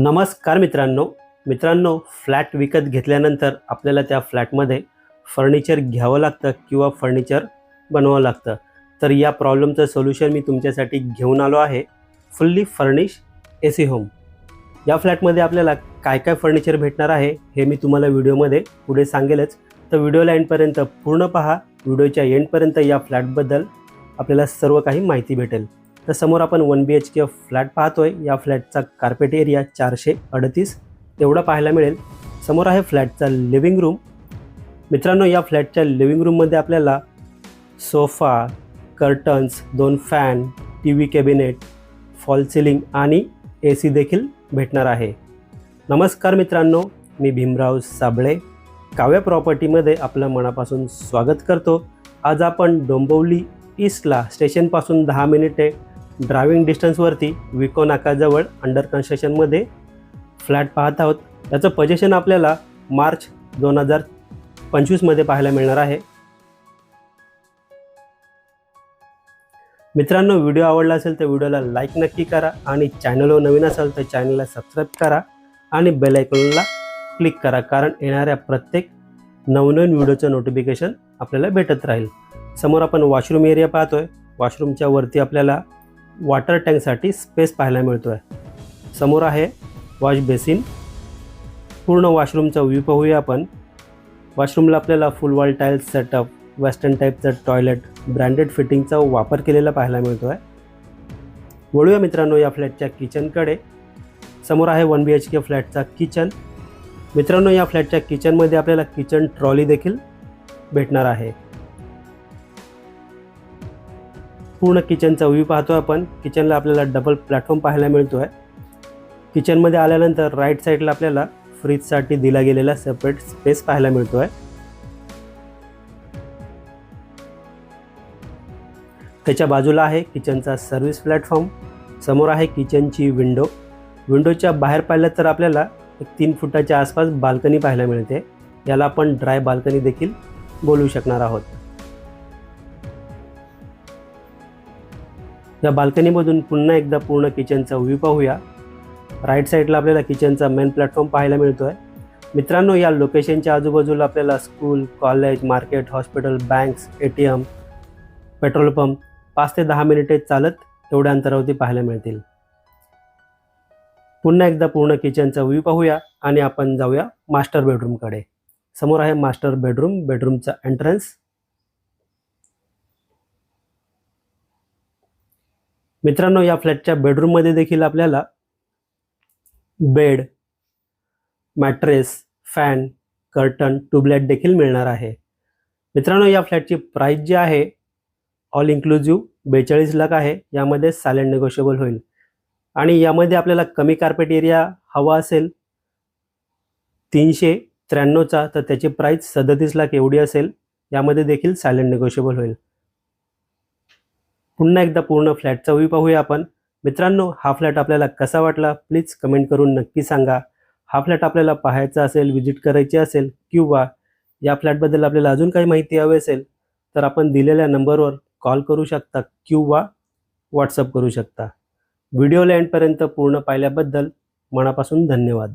नमस्कार मित्रांनो. मित्रांनो फ्लॅट विकत घेतल्यानंतर आपल्याला त्या फ्लॅटमध्ये फर्निचर घ्यावं लागतं किंवा फर्निचर बनवावं लागतं. तर या प्रॉब्लेमचं सोल्युशन मी तुमच्यासाठी घेऊन आलो आहे. Fully furnish A C home. या फ्लॅटमध्ये आपल्याला काय काय फर्निचर भेटणार आहे हे मी तुम्हाला व्हिडिओमध्ये पुढे सांगेलच. तर व्हिडिओला एंडपर्यंत पूर्ण पहा. व्हिडिओच्या एंडपर्यंत या फ्लॅटबद्दल आपल्याला सर्व काही माहिती भेटेल. तर समोर आपण one B H K flat पाहतोय. या फ्लॅटचा कार्पेट एरिया चारशे अडतीस. एवढा पाहायला मिळेल. समोर आहे फ्लॅटचा लिव्हिंग रूम मित्रांनो या फ्लॅटच्या लिव्हिंग रूममध्ये आपल्याला सोफा कर्टन्स दोन fan T V cabinet fall ceiling आणि ए सी देखील भेटणार आहे. नमस्कार मित्रांनो मी भीमराव साबळे. काव्या प्रॉपर्टीमध्ये आपलं मनापासून स्वागत करतो. आज आपण डोंबिवली ईस्टला स्टेशनपासून दहा मिनिटे ड्रायव्हिंग डिस्टन्सवरती विको नाकाजवळ अंडर कन्स्ट्रक्शनमध्ये फ्लॅट पाहत आहोत. याचं पजेशन आपल्याला मार्च दोन हजार पंचवीसमध्ये पाहायला मिळणार आहे. मित्रांनो व्हिडिओ आवडला असेल तर व्हिडिओला लाईक नक्की करा आणि चॅनलवर नवीन असाल तर चॅनलला सबस्क्राईब करा आणि बेलायकॉनला क्लिक करा कारण येणाऱ्या प्रत्येक नवनवीन व्हिडिओचं नोटिफिकेशन आपल्याला भेटत राहील. समोर आपण वॉशरूम एरिया पाहतोय. वॉशरूमच्या वरती आपल्याला वॉटर टँकसाठी स्पेस पाहायला मिळतो आहे समोर आहे वॉश बेसिन पूर्ण वॉशरूमचा व्ह्यू पाहूया आपण. वॉशरूमला आपल्याला full wall tiles setup western टाईपचं टॉयलेट ब्रँडेड फिटिंगचा वापर केलेला पाहायला मिळतो आहे वळूया मित्रांनो या फ्लॅटच्या किचनकडे समोर आहे वन बी एच के फ्लॅटचा किचन मित्रांनो या फ्लॅटच्या किचनमध्ये आपल्याला किचन ट्रॉली देखील भेटणार आहे. पूर्ण किचनचा व्ह्यू पाहतो आपण. किचनला आपल्याला डबल प्लॅटफॉर्म पाहायला मिळतो आहे किचनमध्ये आल्यानंतर राईट साईडला आपल्याला फ्रीजसाठी दिला गेलेला सेपरेट स्पेस पाहायला मिळतो आहे त्याच्या बाजूला आहे किचनचा सर्व्हिस प्लॅटफॉर्म समोर आहे किचनची विंडो विंडोच्या बाहेर पाहिलं तर आपल्याला एक तीन फुटाच्या आसपास बाल्कनी पाहायला मिळते. याला आपण ड्राय बाल्कनी देखील बोलू शकणार आहोत. या बाल्कनीमधून पुन्हा एकदा पूर्ण किचनचा व्ह्यू पाहूया. राईट साईडला आपल्याला किचनचा मेन प्लॅटफॉर्म पाहायला मिळतो आहे मित्रांनो या लोकेशनच्या आजूबाजूला आपल्याला school college market hospital banks A T M petrol pump पाच ते दहा मिनिटे चालत एवढ्या अंतरावरती पाहायला मिळतील. पुन्हा एकदा पूर्ण किचनचा व्ह्यू पाहूया आणि आपण जाऊया मास्टर बेडरूमकडे समोर आहे मास्टर बेडरूम बेडरूमचा एंट्रन्स मित्रांनो या फ्लॅटच्या बेडरूममध्ये देखील आपल्याला bed mattress fan curtain tube light देखील मिळणार आहे. मित्रांनो या फ्लॅटची प्राईस जी आहे ऑल इन्क्लुझिव्ह बेचाळीस लाख आहे. यामध्ये सायलेंट निगोशिएबल होईल. आणि यामध्ये आपल्याला कमी कार्पेट एरिया हवा असेल तीनशे त्र्याण्णवचा तर त्याची प्राईस सदतीस लाख एवढी असेल. यामध्ये देखील सायलेंट निगोशिएबल होईल. पुन्हा एकदा पूर्ण फ्लॅटचा व्ह्यू पाहूया आपण. मित्रांनो हा फ्लॅट आपल्याला कसा वाटला? प्लीज कमेंट करून नक्की सांगा. हा फ्लॅट आपल्याला पाहायचा असेल व्हिजिट करायची असेल किंवा या फ्लॅटबद्दल आपल्याला अजून काही माहिती हवी असेल तर आपण दिलेल्या नंबरवर कॉल करू शकता किंवा व्हॉट्सअप करू शकता. व्हिडिओला एंडपर्यंत पूर्ण पाहिल्याबद्दल मनापासून धन्यवाद.